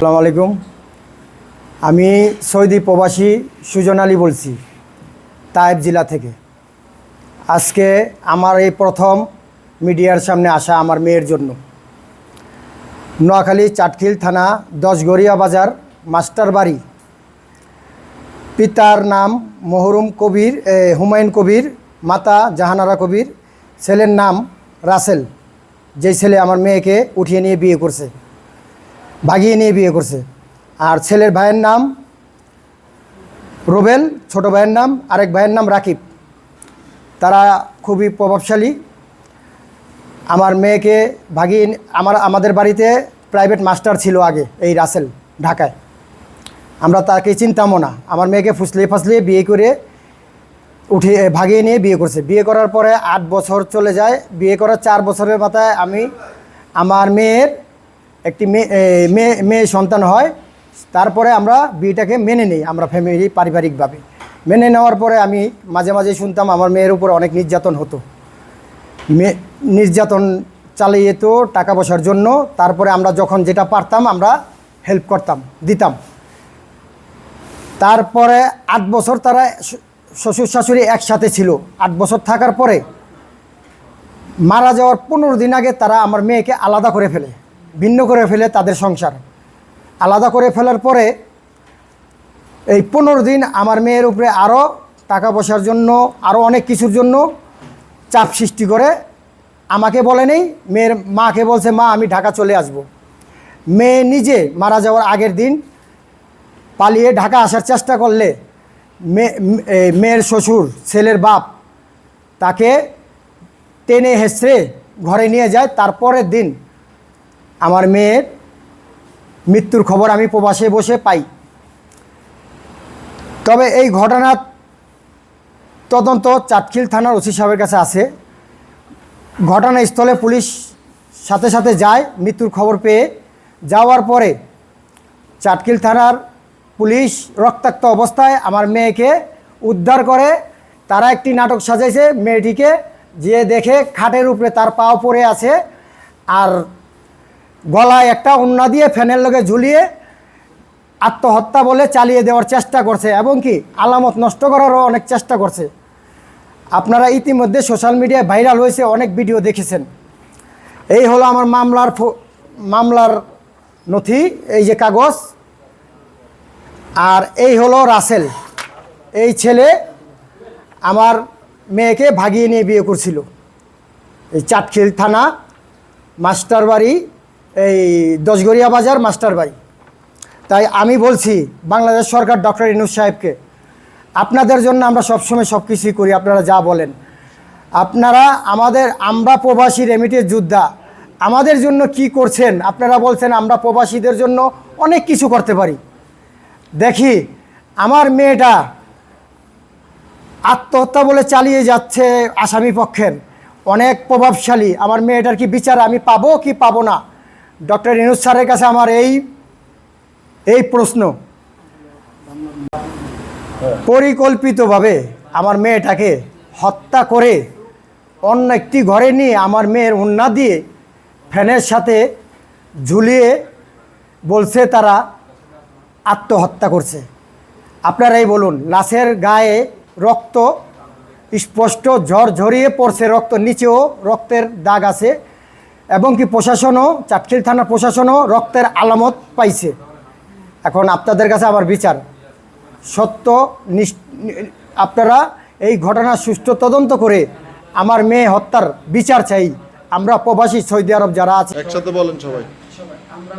আসসালামু আলাইকুম। আমি সৌদি প্রবাসী সুজন আলী বলছি তায়েব জেলা থেকে। আজকে আমার এই প্রথম মিডিয়ার সামনে আসা আমার মেয়ের জন্য। নোয়াখালী চাটখিল থানা দশগড়িয়া বাজার মাস্টার বাড়ি। পিতার নাম মহরুম কবির হুমায়ুন কবির, মাতা জাহানারা কবির, ছেলের নাম রাসেল। যেই ছেলে আমার মেয়েকে উঠিয়ে নিয়ে বিয়ে করছে। ভাগিয়ে নিয়ে বিয়ে করছে। আর ছেলের ভাইয়ের নাম রোবেল, ছোট ভাইয়ের নাম, আরেক ভাইয়ের নাম রাকিব। তারা খুবই প্রভাবশালী। আমার মেয়েকে ভাগিয়ে আমার, আমাদের বাড়িতে প্রাইভেট মাস্টার ছিল আগে, এই রাসেল, ঢাকায়। আমরা তাকে চিনতামও না। আমার মেয়েকে ফুসলিয়ে ফাসলিয়ে বিয়ে করে উঠিয়ে ভাগিয়ে নিয়ে বিয়ে করছে। বিয়ে করার পরে আট বছর চলে যায়। বিয়ে করার চার বছরের মাথায় আমি আমার মেয়ের একটি মেয়ে মেয়ে সন্তান হয়, তারপরে আমরা বিয়েটাকে মেনে নিই, আমরা ফ্যামিলি পারিবারিকভাবে। মেনে নেওয়ার পরে আমি মাঝে মাঝে শুনতাম আমার মেয়ের উপর অনেক নির্যাতন হতো। নির্যাতন চালিয়ে তো টাকা পয়সার জন্য, তারপরে আমরা যখন যেটা পারতাম, আমরা হেল্প করতাম, দিতাম। তারপরে আট বছর তারা শ্বশুর শাশুড়ি একসাথে ছিল। আট বছর থাকার পরে মারা যাওয়ার পনেরো দিন আগে তারা আমার মেয়েকে আলাদা করে ফেলে। ভিন্ন করে ফেলে তাদের সংসার। আলাদা করে ফেলার পরে এই পনেরো দিন আমার মেয়ের উপরে আরও টাকা পয়সার জন্য আরও অনেক কিছুর জন্য চাপ সৃষ্টি করে আমাকে বলে নেই, মেয়ের মাকে বলছে, মা, আমি ঢাকা চলে আসব। মেয়ে নিজে মারা যাওয়ার আগের দিন পালিয়ে ঢাকা আসার চেষ্টা করলে মেয়ের শ্বশুর, ছেলের বাপ তাকে টেনে হেসড়ে ঘরে নিয়ে যায়। তারপরের দিন আমার মেয়ের মৃত্যুর খবর আমি প্রবাসে বসে পাই। তবে এই ঘটনার তদন্ত চাটখিল থানার ওসি সাহেবের কাছে আছে। ঘটনাস্থলে পুলিশ সাথে সাথে যায়, মৃত্যুর খবর পেয়ে। যাওয়ার পরে চাটকিল থানার পুলিশ রক্তাক্ত অবস্থায় আমার মেয়েকে উদ্ধার করে, তারা একটি নাটক সাজাইছে, মেয়েটিকে যে দেখে খাটের উপরে তার পাও পড়ে আছে। আর গলায় একটা উন্না দিয়ে ফ্যানের লগে ঝুলিয়ে আত্মহত্যা বলে চালিয়ে দেওয়ার চেষ্টা করছে এবং কি আলামত নষ্ট করারও অনেক চেষ্টা করছে। আপনারা ইতিমধ্যে সোশ্যাল মিডিয়ায় ভাইরাল হয়েছে, অনেক ভিডিও দেখেছেন। এই হলো আমার মামলার মামলার নথি, এই যে কাগজ। আর এই হলো রাসেল। এই ছেলে আমার মেয়েকে ভাগিয়ে নিয়ে বিয়ে করছিল। এই চাটখিল থানা মাস্টার বাড়ি এই দশগড়িয়া বাজার, মাস্টার বাড়ি তাই আমি বলছি, বাংলাদেশ সরকার ডক্টর ইনুস সাহেবকে, আপনাদের জন্য আমরা সবসময় সব কিছুই করি, আপনারা যা বলেন। আপনারা আমাদের আমরা প্রবাসী রেমিটের যোদ্ধা, আমাদের জন্য কি করছেন? আপনারা বলছেন আমরা প্রবাসীদের জন্য অনেক কিছু করতে পারি। দেখি, আমার মেয়েটা আত্মহত্যা বলে চালিয়ে যাচ্ছে আসামি পক্ষের। অনেক প্রভাবশালী। আমার মেয়েটার কি বিচার আমি পাবো কি পাবো না? ডক্টর ইনুস স্যারের কাছে আমার এই এই প্রশ্ন। পরিকল্পিতভাবে আমার মেয়েটাকে হত্যা করে অন্য একটি ঘরে নিয়ে আমার মেয়ের উন্না দিয়ে ফ্যানের সাথে ঝুলিয়ে বলছে তারা আত্মহত্যা করছে। আপনারাই বলুন, লাশের গায়ে রক্ত, স্পষ্ট ঝড় ঝরিয়ে পড়ছে রক্ত, নিচেও রক্তের দাগ আছে। এবং কি প্রশাসনও চাটখিল থানার প্রশাসনও রক্তের আলামত পাইছে। এখন আপনাদের কাছে আমার বিচার। সত্য আপনারা এই ঘটনার সুষ্ঠু তদন্ত করে আমার মেয়ে হত্যার বিচার চাই। আমরা প্রবাসী সৌদি আরব যারা আছে একসাথে বলেন সবাই। আমরা